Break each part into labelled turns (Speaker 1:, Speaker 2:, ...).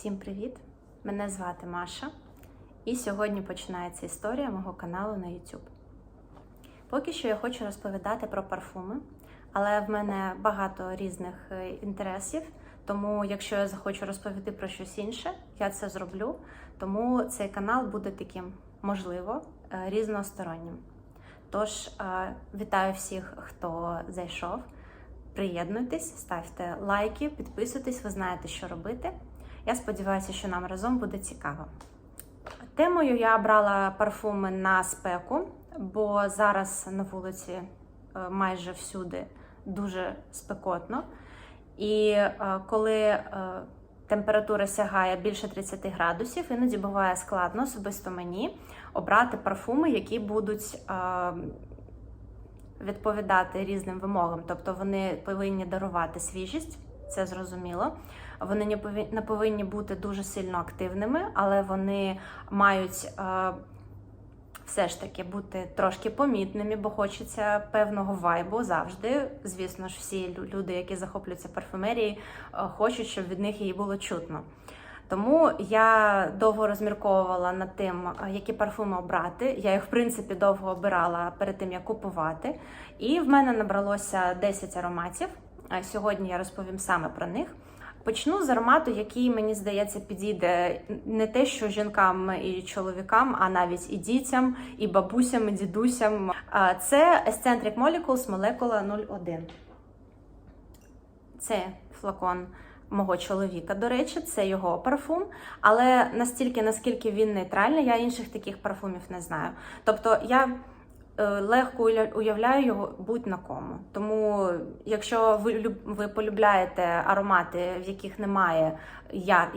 Speaker 1: Всім привіт! Мене звати Маша, і сьогодні починається історія мого каналу на YouTube. Поки що я хочу розповідати про парфуми, але в мене багато різних е, інтересів. Тому, якщо я захочу розповісти про щось інше, я це зроблю. Тому цей канал буде таким, можливо, е, різностороннім. Тож, е, вітаю всіх, хто зайшов. Приєднуйтесь, ставте лайки, підписуйтесь, ви знаєте, що робити. Я сподіваюся, що нам разом буде цікаво. Темою я обрала парфуми на спеку, бо зараз на вулиці е, майже всюди дуже спекотно. І е, коли е, температура сягає більше 30 градусів, іноді буває складно особисто мені обрати парфуми, які будуть відповідати різним вимогам. Тобто вони повинні дарувати свіжість, це зрозуміло. Вони не повинні, бути дуже сильно активними, але вони мають е, все ж таки бути трошки помітними, бо хочеться певного вайбу завжди. Звісно ж, всі люди, які захоплюються парфумерією, е, хочуть, щоб від них її було чутно. Тому я довго розмірковувала над тим, е, які парфуми обрати. Я їх, в принципі, довго обирала перед тим, як купувати. І в мене набралося 10 ароматів. Сьогодні я розповім саме про них. Почну з аромату, який мені здається підійде не те, що жінкам і чоловікам, а навіть і дітям, і бабусям, і дідусям. Це Eccentric Molecules Molecula 01. Це флакон мого чоловіка, до речі, це його парфум. Але настільки, наскільки він нейтральний, я інших таких парфумів не знаю. Тобто я легко уявляю його будь-на кому. Тому, якщо ви, ви полюбляєте аромати, в яких немає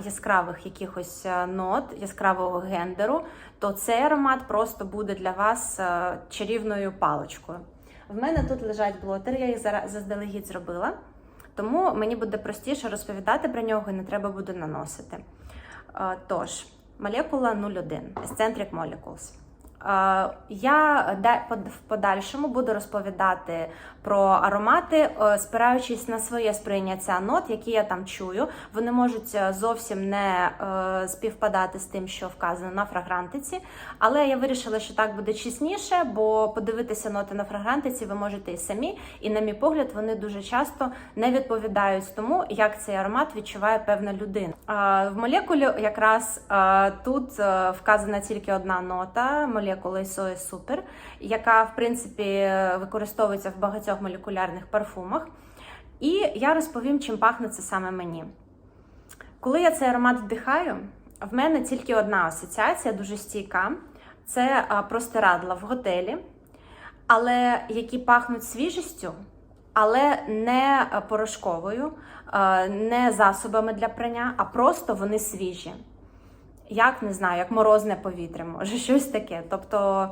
Speaker 1: яскравих якихось е, нот, яскравого гендеру, то цей аромат просто буде для вас е, чарівною паличкою. В мене тут лежать блотери, я їх заздалегідь зробила. Тому мені буде простіше розповідати про нього і не треба буде наносити. Е, Тож, молекула 01, Eccentric Molecules. Е, Я в подальшому буду розповідати про аромати, е, спираючись на своє сприйняття нот, які я там чую. Вони можуть е, зовсім не співпадати з тим, що вказано на фрагрантиці. Але я вирішила, що так буде чесніше, бо подивитися ноти на фрагрантиці ви можете і самі. І, на мій погляд, вони дуже часто не відповідають тому, як цей аромат відчуває певна людина. В молекулі якраз тут вказана тільки одна нота молекула SOS Super, яка в принципі використовується в багатьох молекулярних парфумах. І я розповім, чим пахне це саме мені. Коли я цей аромат вдихаю, в мене тільки одна асоціація, дуже стійка. Це простирадла в готелі, але які пахнуть свіжістю, але не порошковою, не засобами для прання, а просто вони свіжі. Як не знаю, як морозне повітря, може, щось таке. Тобто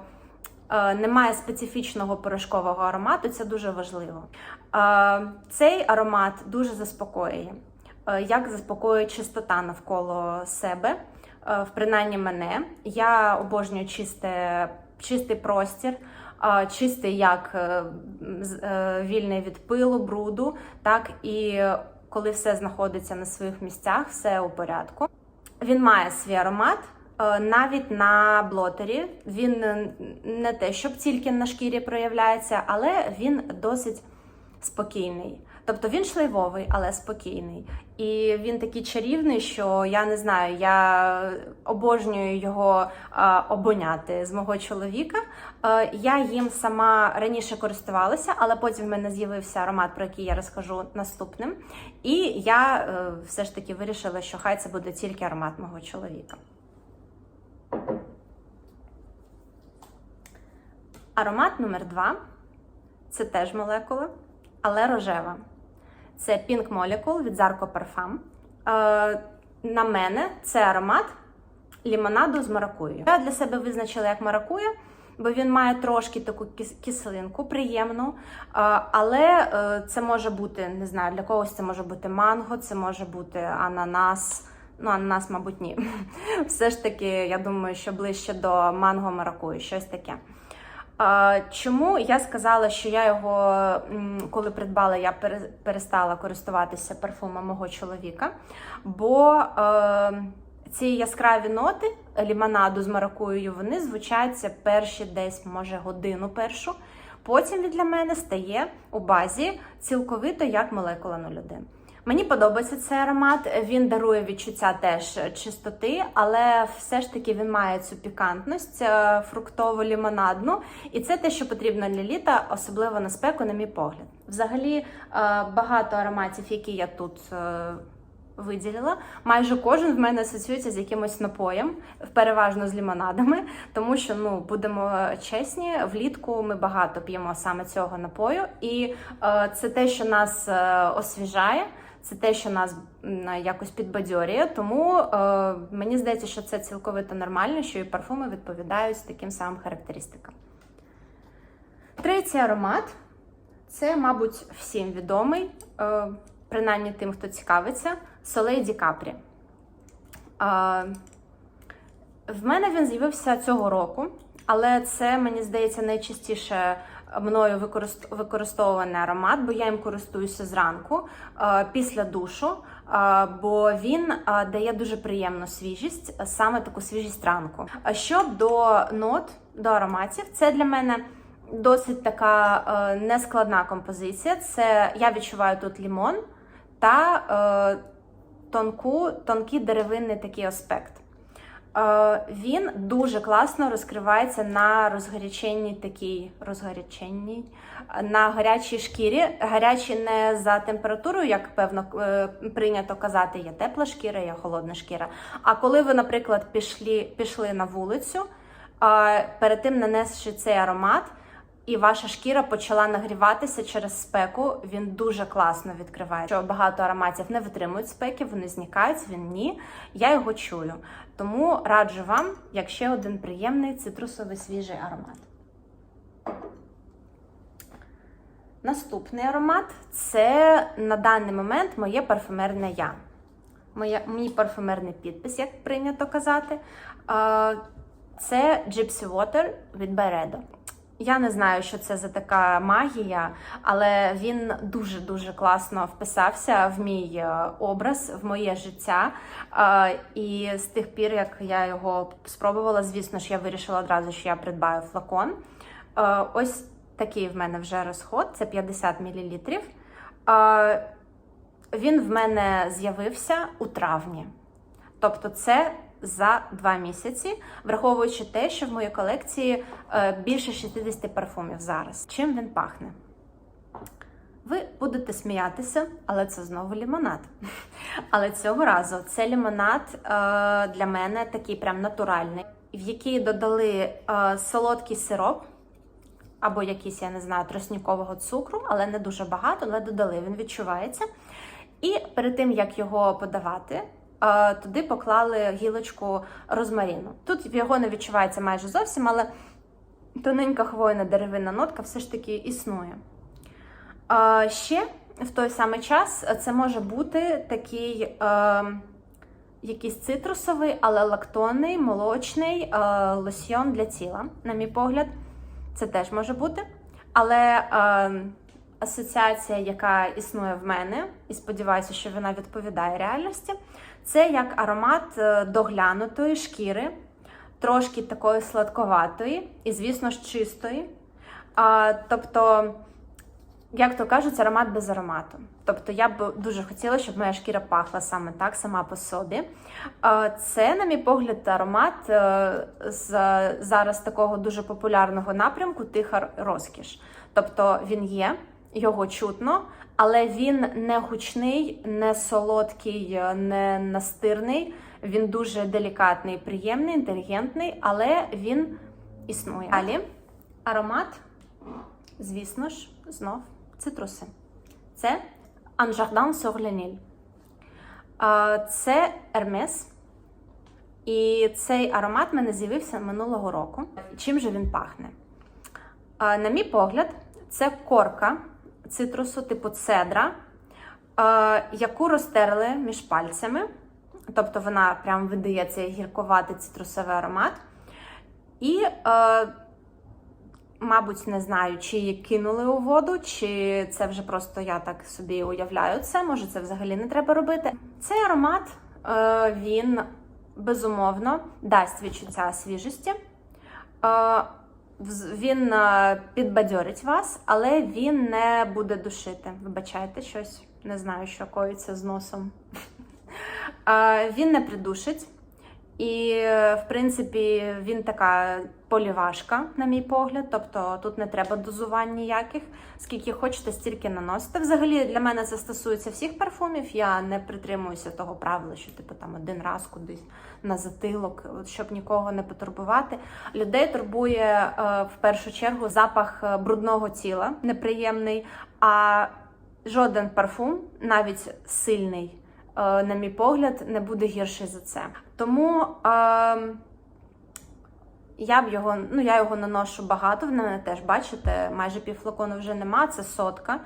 Speaker 1: е, немає специфічного порошкового аромату, це дуже важливо. Е, Цей аромат дуже заспокоює. Е, Як заспокоює чистота навколо себе, в принаймні мене. Я обожнюю чисте, чистий простір, чистий як вільний від пилу, бруду, так і коли все знаходиться на своїх місцях, все у порядку. Він має свій аромат. е, Навіть на блотері він е, не те, щоб тільки на шкірі проявляється, але він досить спокійний. Тобто він шлейвовий, але спокійний. І він такий чарівний, що я не знаю, я обожнюю його обоняти з мого чоловіка. Я їм сама раніше користувалася, але потім в мене з'явився аромат, про який я розкажу наступним. І я е, все ж таки вирішила, що хай це буде тільки аромат мого чоловіка. Аромат номер два це теж молекула, але рожева. Це Pink Molecule від Zarco Parfum. Е, на мене це аромат лімонаду з маракуєю. Я для себе визначила як маракуя, бо він має трошки таку кислинку, приємну. Е, але е, це може бути, не знаю, для когось це може бути манго, це може бути ананас. Ну, ананас, мабуть, ні. Все ж таки, я думаю, що ближче до манго маракуї, щось таке. Чому я сказала, що я його, коли придбала, я перестала користуватися парфумом мого чоловіка, бо е, ці яскраві ноти лімонаду з маракуєю, вони звучаться перші десь, може, годину першу. Потім він для мене стає у базі цілковито як молекула 01. Мені подобається цей аромат. Він дарує відчуття теж чистоти, але все ж таки він має цю пікантність е, фруктово-лімонадну, і це те, що потрібно для літа, особливо на спеку, на мій погляд. Взагалі е, багато ароматів, які я тут. е, Виділила, майже кожен в мене асоціюється з якимось напоєм, переважно з лімонадами, тому що ну будемо чесні, влітку ми багато п'ємо саме цього напою, і це те, що нас освіжає, це те, що нас якось підбадьорює. Тому е, мені здається, що це цілковито нормально, що і парфуми відповідають таким самим характеристикам. Третій аромат це, мабуть, всім відомий, е, принаймні тим, хто цікавиться, Солей Ді Капрі. Е, В мене він з'явився цього року, але це, мені здається, найчастіше мною використовуваний аромат, бо я їм користуюся зранку е, після душу, е, бо він е, дає дуже приємну свіжість, саме таку свіжість ранку. А що до нот, до ароматів, це для мене. Досить така е, нескладна композиція. Це я відчуваю тут лімон та е, тонку, тонкий деревинний такий аспект. Е, він дуже класно розкривається на розгаряченній такій розгаряченній, на гарячій шкірі. Гарячій не за температурою, як певно е, прийнято казати, є тепла шкіра, є холодна шкіра. А коли ви, наприклад, пішли, пішли на вулицю, е, перед тим нанесши цей аромат, і ваша шкіра почала нагріватися через спеку. Він дуже класно відкриває. Що багато ароматів не витримують спеки, вони зникають, він ні. Я його чую. Тому раджу вам, як ще один приємний цитрусовий свіжий аромат. Наступний аромат це на даний момент моє парфюмерне я. Моє, мій парфюмерний підпис, як прийнято казати. Це Gypsy Water від Byredo. Я не знаю, що це за така магія, але він дуже-дуже класно вписався в мій е, образ, в моє життя. Е, І з тих пір, як я його спробувала, звісно ж, я вирішила одразу, що я придбаю флакон. Е, Ось такий в мене вже розход, це 50 мл. Він в мене з'явився у травні. Тобто, це за два місяці, враховуючи те, що в моїй колекції е, більше 60 парфумів зараз. Чим він пахне? Ви будете сміятися, але це знову лімонад. Але цього разу це лімонад е, для мене такий прям натуральний, в який додали е, солодкий сироп. Або якийсь, я не знаю, тростникового цукру, але не дуже багато, але додали, він відчувається. І перед тим, як його подавати, туди поклали гілочку розмаріну. Тут його не відчувається майже зовсім, але тоненька хвойна деревинна нотка все ж таки існує. Ще в той самий час це може бути такий якийсь цитрусовий, але лактонний, молочний е, лосьйон для тіла, на мій погляд. Це теж може бути. Але асоціація, яка існує в мене, і сподіваюся, що вона відповідає реальності, це як аромат е, доглянутої шкіри, трошки такої сладковатої і, звісно ж, чистої. А, тобто, як то кажуть, аромат без аромату. Тобто я б дуже хотіла, щоб моя шкіра пахла саме так, сама по собі. Це, на мій погляд, аромат е, з зараз такого дуже популярного напрямку тиха розкіш. Тобто він є, його чутно, але він не гучний, не солодкий, е, не настирний. Він дуже делікатний, приємний, інтелігентний, але він існує. Далі аромат, звісно ж, знов цитруси. Це Un Jardin sur le Nil. А, Це Hermes. І цей аромат в мене з'явився минулого року. Чим же він пахне? На мій погляд, це корка цитрусу типу цедра, а, яку розтерли між пальцями. Тобто вона прям видає цей гірковатий цитрусовий аромат. І е, Мабуть, не знаю, чи її кинули у воду, чи це вже просто я так собі уявляю це. Може, це взагалі не треба робити. Цей аромат е, він безумовно дасть відчуття свіжості. Е, він е, підбадьорить вас, але він не буде душити. Вибачайте щось, не знаю, що коїться з носом. Він не придушить. І, е, в принципі, він така полівашка, на мій погляд. Тобто тут не треба дозувань ніяких. Скільки хочете, стільки наносите. Взагалі для мене це стосується всіх парфумів. Я не притримуюся того правила, що типу там один раз кудись на затилок, щоб нікого не потурбувати. Людей турбує е, в першу чергу запах е, брудного тіла, неприємний. А жоден парфум, навіть сильний, е, на мій погляд, не буде гірший за це. Тому. Е, я б його, ну я його наношу багато. В мене теж бачите, майже пів флакону вже нема, це сотка.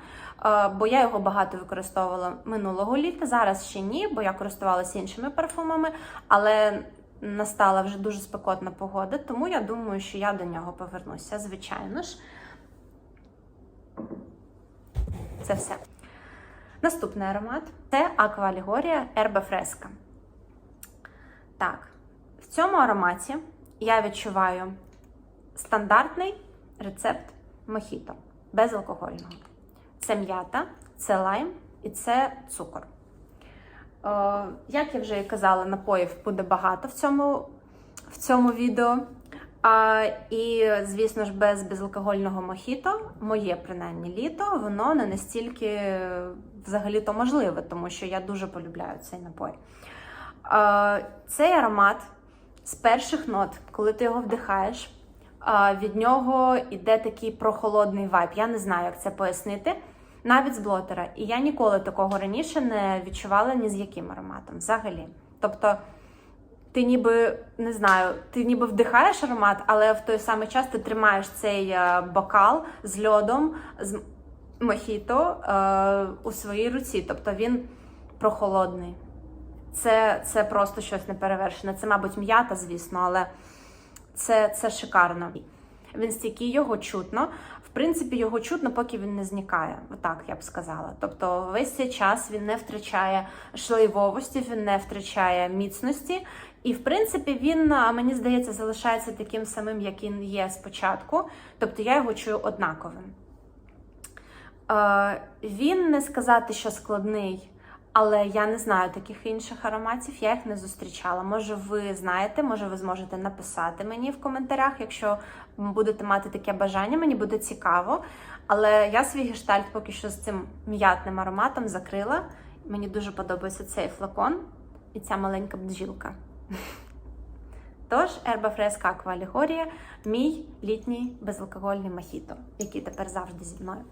Speaker 1: Е, бо я його багато використовувала минулого літа. Зараз ще ні, бо я користувалася іншими парфумами, але настала вже дуже спекотна погода, тому я думаю, що я до нього повернуся. Звичайно ж, це все. Наступний аромат це Allegoria Erba Fresca. Так, в цьому ароматі я відчуваю стандартний рецепт мохіто безалкогольного. Це м'ята, це лайм і це цукор. Е, як я вже і казала, напоїв буде багато в цьому, в цьому відео. А, і, звісно ж, без безалкогольного мохіто, моє принаймні літо, воно не настільки взагалі-то можливе, тому що я дуже полюбляю цей напой. Е, цей аромат з перших нот, коли ти його вдихаєш, від нього йде такий прохолодний вайб. Я не знаю, як це пояснити. Навіть з блотера. І я ніколи такого раніше не відчувала ні з яким ароматом взагалі. Тобто, ти ніби не знаю, ти ніби вдихаєш аромат, але в той самий час ти тримаєш цей е, бокал з льодом, з мохіто е, у своїй руці. Тобто він прохолодний. Це, це просто щось неперевершене. Це, мабуть, м'ята, звісно, але це, це шикарно. Він стійкий, його чутно. В принципі, його чутно, поки він не зникає. Отак я б сказала. Тобто, весь цей час він не втрачає шлейвовості, він не втрачає міцності. І, в принципі, він, мені здається, залишається таким самим, як він є спочатку. Тобто я його чую однаковим. Е, він не сказати, що складний, але я не знаю таких інших ароматів, я їх не зустрічала. Може, ви знаєте, може, ви зможете написати мені в коментарях, якщо будете мати таке бажання, мені буде цікаво. Але я свій гештальт поки що з цим м'ятним ароматом закрила. Мені дуже подобається цей флакон і ця маленька бджілка. Тож, Erba Fresca Aqua Allegoria – мій літній безалкогольний мохіто, який тепер завжди зі мною.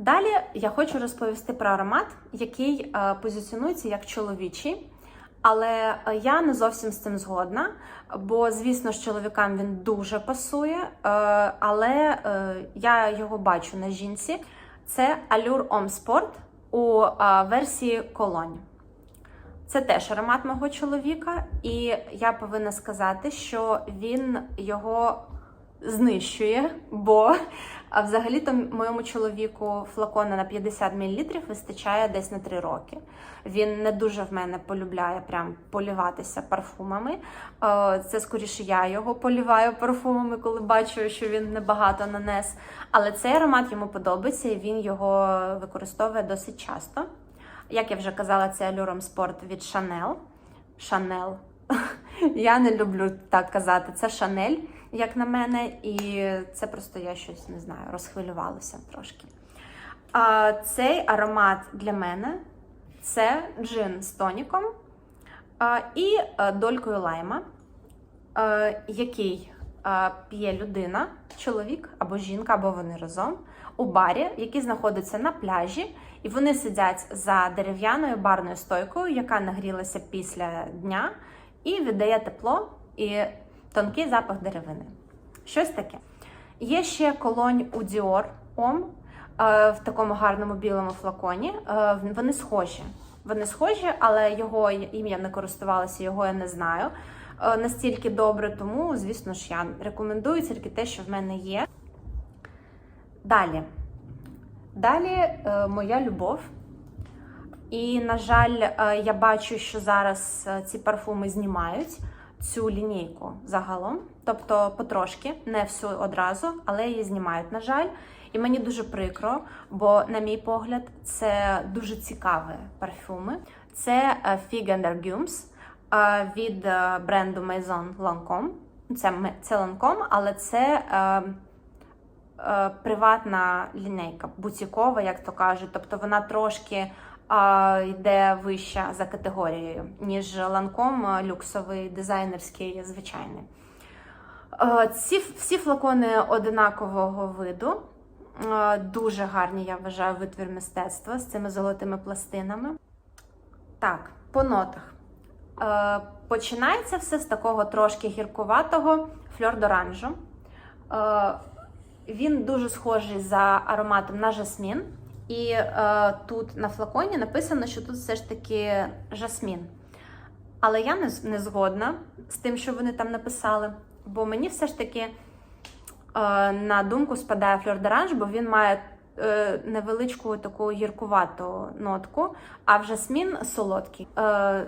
Speaker 1: Далі я хочу розповісти про аромат, який е, позиціонується як чоловічий, але е, я не зовсім з цим згодна, бо, звісно ж, чоловікам він дуже пасує, е, але я його бачу на жінці. Це Allure Homme Sport у версії колонь. Це теж аромат мого чоловіка, і я повинна сказати, що він його знищує, бо а взагалі-то моєму чоловіку флакона на 50 мл вистачає десь на 3 роки. Він не дуже в мене полюбляє прям поліватися парфумами. Е, Це скоріше я його поліваю парфумами, коли бачу, що він небагато нанес. Але цей аромат йому подобається і він його використовує досить часто. Як я вже казала, це Allure Sport від Chanel. Chanel. Я не люблю так казати. Це Шанель, як на мене, і це просто я щось не знаю, розхвилювалася трошки. А, Цей аромат для мене це джин з тоніком а, і а, долькою лайма, а, який а, п'є людина, чоловік або жінка, або вони разом у барі, який знаходиться на пляжі, і вони сидять за дерев'яною барною стойкою, яка нагрілася після дня, і віддає тепло і тонкий запах деревини. Щось таке. Є ще колонь у Dior Homme е, в такому гарному білому флаконі. Е, Вони схожі. Вони схожі, але його ім'я не користувалася, його я не знаю. е, настільки добре, тому, звісно ж, я рекомендую тільки те, що в мене є. Далі. Далі моя любов. І, на жаль, я бачу, що зараз ці парфуми знімають цю лінійку загалом, тобто потрошки, не всю одразу, але її знімають, на жаль. І мені дуже прикро, бо, на мій погляд, це дуже цікаві парфюми. Це е, Fig and Argumes е, від е, бренду Maison Lancome. Це, це але це приватна лінейка, бутікова, як то кажуть. Тобто вона трошки йде вища за категорією, ніж ланком люксовий, дизайнерський, звичайний. Ці всі флакони одинакового виду. Дуже гарні, я вважаю, витвір мистецтва з цими золотими пластинами. Так, по нотах. Починається все з такого трошки гіркуватого фльор-доранжу. Він дуже схожий за ароматом на жасмін. І е, тут на флаконі написано, що тут все ж таки жасмін. Але я не, не згодна з тим, що вони там написали, бо мені все ж таки е, на думку спадає фльор-доранж, бо він має е, невеличку таку гіркувату нотку, а в жасмін солодкий. Е,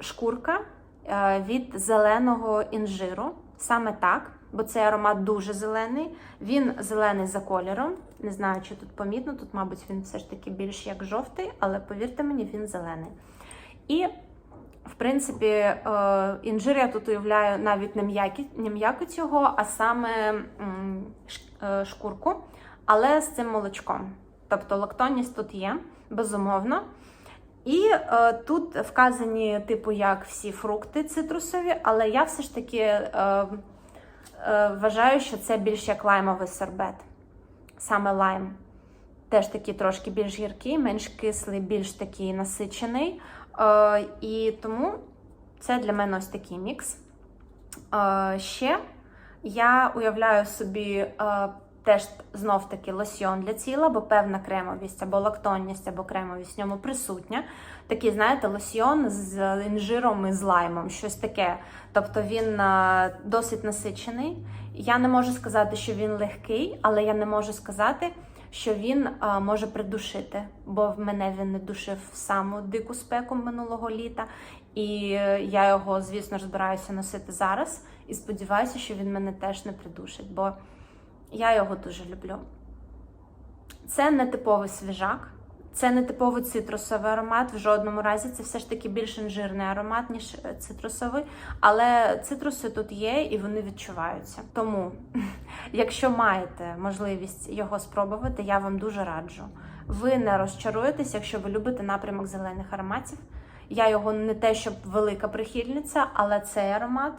Speaker 1: шкурка е, від зеленого інжиру, саме так, бо цей аромат дуже зелений. Він зелений за кольором. Не знаю, чи тут помітно, тут, мабуть, він все ж таки більш як жовтий, але повірте мені, він зелений. І, в принципі, е, інжир я тут уявляю навіть не м'якоть його, а саме е, шкурку, але з цим молочком. Тобто лактонність тут є, безумовно. І е, тут вказані, типу, як всі фрукти цитрусові, але я все ж таки е, е, вважаю, що це більш як лаймовий сорбет. Саме лайм. Теж такий трошки більш гіркий, менш кислий, більш такий насичений. Е, і тому це для мене ось такий мікс. Е, ще я уявляю собі е, теж знов таки лосьйон для тіла, бо певна кремовість або лактонність, або кремовість в ньому присутня. Такий, знаєте, лосьйон з інжиром і з лаймом, щось таке. Тобто він е, досить насичений. Я не можу сказати, що він легкий, але я не можу сказати, що він е, може придушити, бо в мене він не душив саму дику спеку минулого літа. І е, я його, звісно збираюся носити зараз. І сподіваюся, що він мене теж не придушить, бо я його дуже люблю. Це не типовий свіжак, це не типовий цитрусовий аромат. В жодному разі це все ж таки більш інжирний аромат, ніж е, цитрусовий. Але цитруси тут є і вони відчуваються. Тому, якщо маєте можливість його спробувати, я вам дуже раджу. Ви не розчаруєтесь, якщо ви любите напрямок зелених ароматів. Я його не те, щоб велика прихильниця, але цей аромат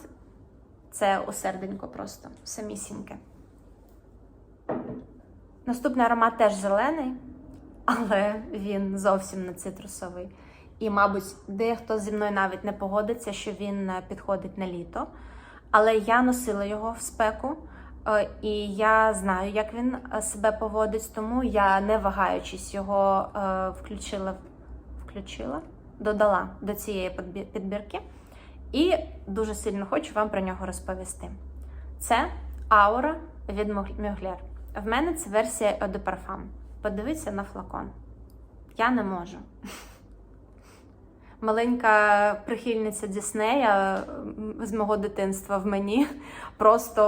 Speaker 1: це осерденько просто самісіньке. Наступний аромат теж зелений, але він зовсім не цитрусовий. І, мабуть, дехто зі мною навіть не погодиться, що він е, підходить на літо. Але я носила його в спеку, е, і я знаю, як він е, себе поводить, тому я, не вагаючись, його включила, включила, додала до цієї підбірки. І дуже сильно хочу вам про нього розповісти. Це аура від Мюглер. В мене це версія Eau de Parfum. Подивіться на флакон. Я не можу. Маленька прихильниця Діснея з мого дитинства в мені просто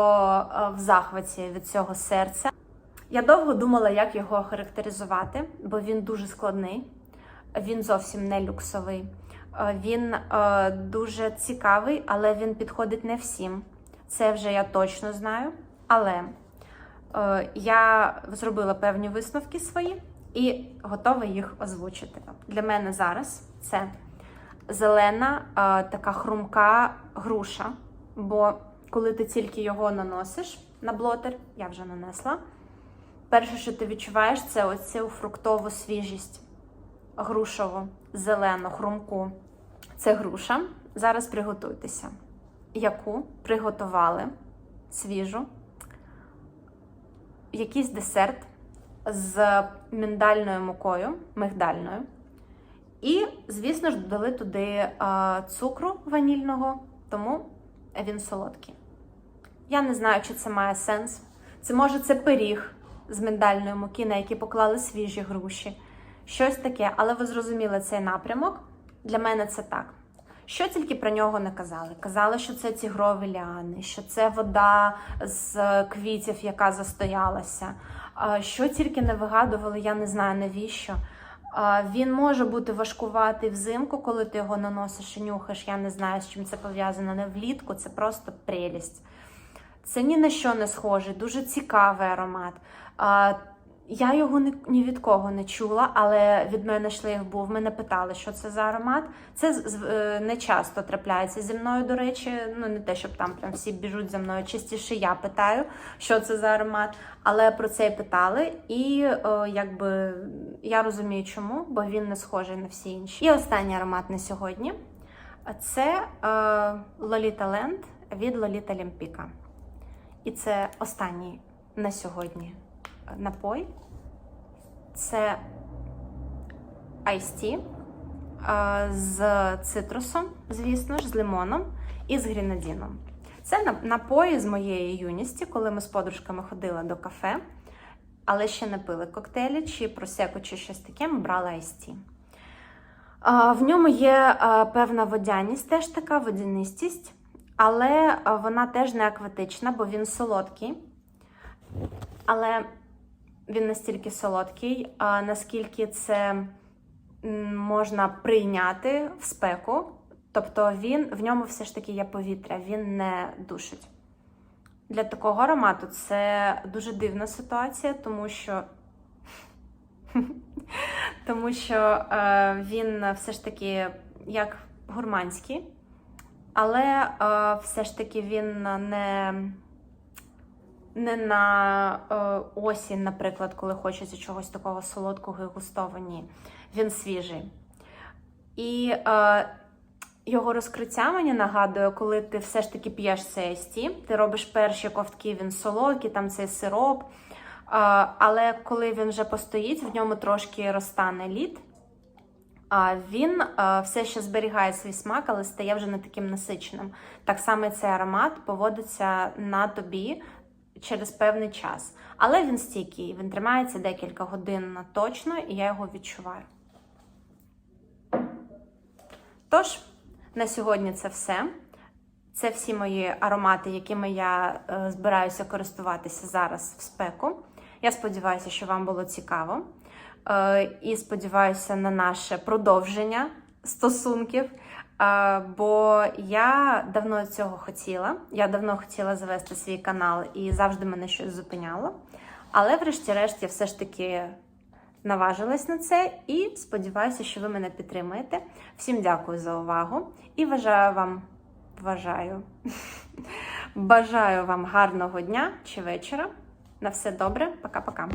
Speaker 1: е, в захваті від цього серця. Я довго думала, як його характеризувати, бо він дуже складний, він зовсім не люксовий. Е, Він е, дуже цікавий, але він підходить не всім. Це вже я точно знаю. Але я зробила певні висновки свої і готова їх озвучити. Для мене зараз це зелена, е, така хрумка груша. Бо коли ти тільки його наносиш на блотер, я вже нанесла. Перше, що ти відчуваєш, це оцю фруктову свіжість, грушову, зелену, хрумку. Це груша. Зараз приготуйтеся. Яку приготували свіжу, якийсь десерт з міндальною мукою, мигдальною. І, звісно ж, додали туди цукру ванільного, тому він солодкий. Я не знаю, чи це має сенс. Це може це пиріг з миндальної муки, на який поклали свіжі груші. Щось таке, але ви зрозуміли цей напрямок. Для мене це так. Що тільки про нього не казали? Казали, що це тігрові ліани, що це вода з квітів, яка застоялася. Що тільки не вигадували, я не знаю навіщо. Він може бути важкуватий взимку, коли ти його наносиш і нюхаєш. Я не знаю, з чим це пов'язано. Не влітку, це просто прелість. Це ні на що не схоже, дуже цікавий аромат. Я його ні, ні від кого не чула, але від мене шлейф був. Мене питали, що це за аромат. Це е, не часто трапляється зі мною, до речі. Ну не те, щоб там прям всі біжуть за мною. Частіше я питаю, що це за аромат. Але про це і питали, і е, якби я розумію, чому, бо він не схожий на всі інші. І останній аромат на сьогодні це е, Lolita Land від Lolita Лімпіка. І це останній на сьогодні напой. Це е, з цитрусом, звісно ж, з лимоном і з грінадіном. Це напої з моєї юності, коли ми з подружками ходили до кафе, але ще не пили коктейлі чи просеку, чи щось таке, ми брали Ice В ньому є певна водяність, теж така водянистість, але вона теж не акватична, бо він солодкий. Але він настільки солодкий, а, наскільки це можна прийняти в спеку. Тобто він, в ньому все ж таки є повітря, він не душить. Для такого аромату це дуже дивна ситуація, тому що тому що е, він все ж таки як гурманський, але е, все ж таки він не, не на е, осінь, наприклад, коли хочеться чогось такого солодкого і густого, ні. Він свіжий. І е, його розкриття мені нагадує, коли ти все ж таки п'єш цей ST, ти робиш перші ковтки, він солодкий, там цей сироп. А, Але коли він вже постоїть, в ньому трошки розтане лід. А він а, все ще зберігає свій смак, але стає вже не таким насиченим. Так само цей аромат поводиться на тобі через певний час. Але він стійкий, він тримається декілька годин точно, і я його відчуваю. Тож, на сьогодні це все. Це всі мої аромати, якими я е, збираюся користуватися зараз в спеку. Я сподіваюся, що вам було цікаво. Е, і сподіваюся на наше продовження стосунків. Бо я давно цього хотіла. Я давно хотіла завести свій канал і завжди мене щось зупиняло. Але, врешті-решт, я все ж таки наважилась на це і сподіваюся, що ви мене підтримаєте. Всім дякую за увагу і бажаю вам. Вважаю. Бажаю вам гарного дня чи вечора. На все добре. Пока-пока.